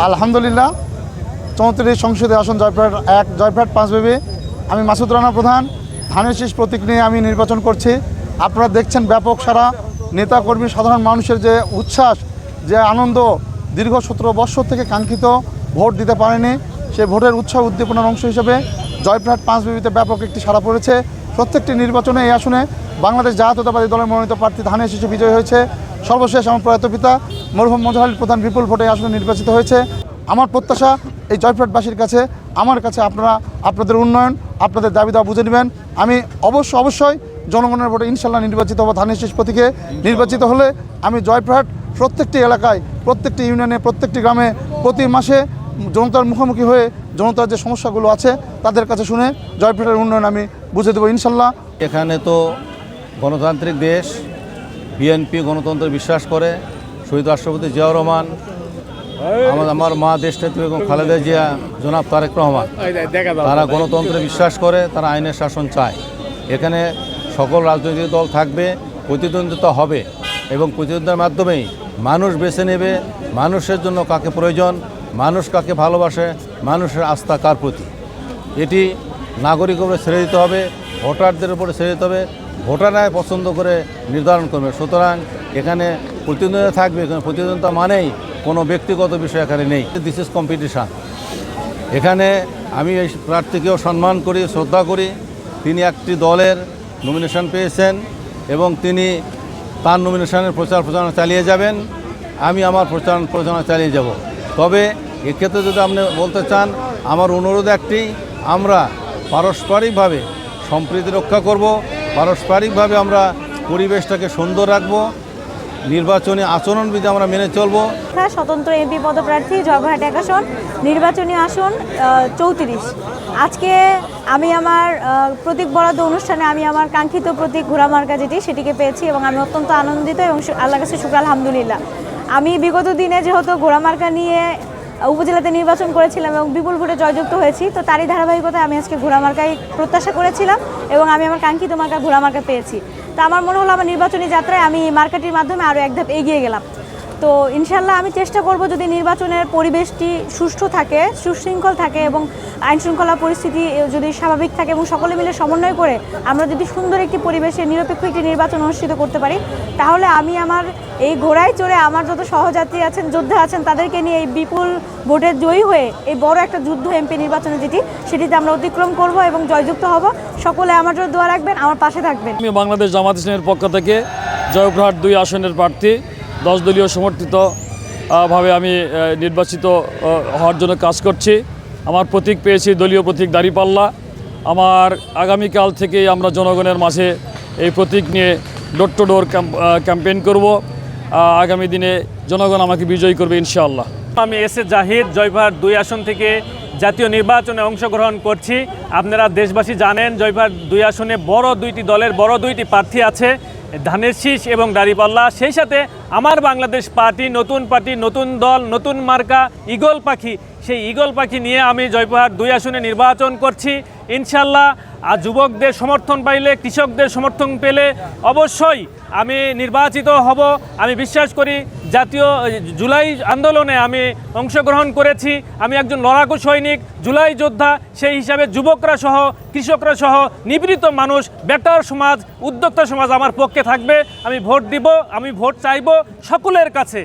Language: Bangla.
আলহামদুলিল্লাহ, চৌত্রিশ সংসদে আসন জয়প্রহাট এক জয়প্রহাট পাঁচ বেবি। আমি মাসুদ রানা প্রধান, ধানের শীষ প্রতীক নিয়ে আমি নির্বাচন করছি। আপনারা দেখছেন ব্যাপক সারা নেতাকর্মী, সাধারণ মানুষের যে উচ্ছ্বাস, যে আনন্দ, দীর্ঘ সতেরো বৎসর থেকে কাঙ্ক্ষিত ভোট দিতে পারেনি, সেই ভোটের উৎসাহ উদ্দীপনার অংশ হিসেবে জয়প্রহাট পাঁচ বিবিতে ব্যাপক একটি সাড়া পড়েছে। প্রত্যেকটি নির্বাচনে এই আসনে বাংলাদেশ জাতীয়তাবাদী দলের মনোনীত প্রার্থী ধানের শিশু বিজয় হয়েছে। সর্বশেষ আমার প্রয়াত পিতা মরহুম মজাহালির প্রধান বিপুল ভোটে আসনে নির্বাচিত হয়েছে। আমার প্রত্যাশা এই জয়প্রহাটবাসীর কাছে, আমার কাছে আপনারা, আপনাদের উন্নয়ন, আপনাদের দাবি দাওয়া বুঝে নেবেন। আমি অবশ্য, অবশ্যই জনগণের ভোটে ইনশাল্লাহ নির্বাচিত হব ধানের শেষ প্রতীকে। নির্বাচিত হলে আমি জয়প্রহাট প্রত্যেকটি এলাকায়, প্রত্যেকটি ইউনিয়নে, প্রত্যেকটি গ্রামে প্রতি মাসে জনতার মুখোমুখি হয়ে জনতার যে সমস্যাগুলো আছে তাদের কাছে শুনে জয়প্রহাটের উন্নয়ন আমি বুঝে দেবো ইনশাল্লাহ। এখানে তো গণতান্ত্রিক দেশ বিএনপি গণতন্ত্রে বিশ্বাস করে, শহীদ রাষ্ট্রপতি জিয়াউর রহমান, আমার আমার মা দেশনেত্রী এবং খালেদা জিয়া, জনাব তারেক রহমান। তারা গণতন্ত্রে বিশ্বাস করে, তারা আইনের শাসন চায়। এখানে সকল রাজনৈতিক দল থাকবে, প্রতিদ্বন্দ্বিতা হবে। এবং প্রতিদ্বন্দ্বিতার মাধ্যমেই মানুষ বেছে নেবে, মানুষের জন্য কাকে প্রয়োজন, মানুষ কাকে ভালোবাসে, মানুষের আস্থা কার প্রতি। এটি নাগরিকের উপরে ছেড়ে দিতে হবে, ভোটারদের উপরে ছেড়ে দিতে হবে ভোটাররাই পছন্দ করে নির্ধারণ করবে। সুতরাং এখানে প্রতিদ্বন্দ্বিতা থাকবে, এখানে প্রতিদ্বন্দ্বিতা মানেই কোনো ব্যক্তিগত বিষয় এখানে নেই। দিস ইজ কম্পিটিশান এখানে আমি এই প্রার্থীকেও সম্মান করি, শ্রদ্ধা করি। তিনি একটি দলের নমিনেশন পেয়েছেন এবং তিনি তার নমিনেশনের প্রচার প্রচারণা চালিয়ে যাবেন। আমি আমার প্রচার প্রচারণা চালিয়ে যাব। তবে এক্ষেত্রে যদি আপনি বলতে চান, আমার অনুরোধ একটি, আমরা পারস্পরিকভাবে সম্প্রীতি রক্ষা করব। পারস্পরিকভাবে আমরা পরিবেশটাকে সুন্দর রাখব নির্বাচনী আচরণবিধি আমরা মেনে চলবো। হ্যাঁ, স্বতন্ত্র এমপি পদপ্রার্থী জয়ঘাট এক আসন নির্বাচনী আসন চৌত্রিশ। আজকে আমি আমার প্রতীক বরাদ্দ অনুষ্ঠানে আমি আমার কাঙ্ক্ষিত প্রতীক ঘোড়ামার্কা যেটি সেটিকে পেয়েছি এবং আমি অত্যন্ত আনন্দিত এবং আল্লাহ কাছে শুক্র আলহামদুলিল্লাহ। আমি বিগত দিনে যেহেতু ঘোড়ামার্কা নিয়ে উপজেলাতে নির্বাচন করেছিলাম এবং বিপুল ভোটে জয়যুক্ত হয়েছি, তো তারই ধারাবাহিকতায় আমি আজকে ঘোড়ামার্কায় প্রত্যাশা করেছিলাম এবং আমি আমার কাঙ্ক্ষিত মার্কা ঘোড়ামার্কা পেয়েছি। তো আমার মনে হলো আমার নির্বাচনী যাত্রায় আমি মার্কাটির মাধ্যমে আরও এক ধাপ এগিয়ে গেলাম। তো ইনশাল্লাহ আমি চেষ্টা করব যদি নির্বাচনের পরিবেশটি সুষ্ঠু থাকে, সুশৃঙ্খল থাকে এবং আইন শৃঙ্খলা পরিস্থিতি যদি স্বাভাবিক থাকে এবং সকলে মিলে সমন্বয় করে আমরা যদি সুন্দর একটি পরিবেশে নিরপেক্ষ একটি নির্বাচন অনুষ্ঠিত করতে পারি, তাহলে আমি আমার এই ঘোড়ায় চড়ে আমার যত সহযাত্রী আছেন, যোদ্ধা আছেন, তাদেরকে নিয়ে এই বিপুল ভোটে জয়ী হয়ে এই বড় একটা যুদ্ধ এমপি নির্বাচনে যেটি, সেটিতে আমরা অতিক্রম করব এবং জয়যুক্ত হব। সকলে আমার জন্য দোয়া রাখবেন, আমার পাশে থাকবেন। আমি বাংলাদেশ জামাত ইসলামের পক্ষ থেকে জয়প্রহাট দুই আসনের প্রার্থী, দশ দলীয় সমর্থিত ভাবে আমি নির্বাচিত হওয়ার জন্য কাজ করছি। আমার প্রতীক পেয়েছি দলীয় প্রতীক দাঁড়িপাল্লা। আমার আগামীকাল থেকেই আমরা জনগণের মাঝে এই প্রতীক নিয়ে ডোর টু ডোর ক্যাম্পেইন করব। আগামী দিনে জনগণ আমাকে বিজয়ী করবে ইনশাআল্লাহ। আমি এস এ জাহিদ জয়ভার দুই আসন থেকে জাতীয় নির্বাচনে অংশগ্রহণ করছি। আপনারা দেশবাসী জানেন জয়ভার দুই আসনে বড় দুইটি দলের বড় দুইটি প্রার্থী আছে। ধানের শীষ এবং দাড়িপাল্লা, সেই সাথে আমার বাংলাদেশ পার্টি, নতুন পার্টি, নতুন দল, নতুন মার্কা ইগল পাখি, সেই ইগল পাখি নিয়ে আমি জয়পুরহাট দুই আসনে নির্বাচন করছি। ইনশাল্লাহ আর যুবকদের সমর্থন পাইলে, কৃষকদের সমর্থন পেলে অবশ্যই আমি নির্বাচিত হব। আমি বিশ্বাস করি জাতীয় জুলাই আন্দোলনে আমি অংশগ্রহণ করেছি। আমি একজন লড়াকু সৈনিক, জুলাই যোদ্ধা, সেই হিসাবে যুবকরা সহ, কৃষকরা সহ, নিপীড়িত মানুষ বেটার সমাজ, উদ্যোক্তা সমাজ আমার পক্ষে থাকবে। আমি ভোট দিব, আমি ভোট চাইব সকলের কাছে।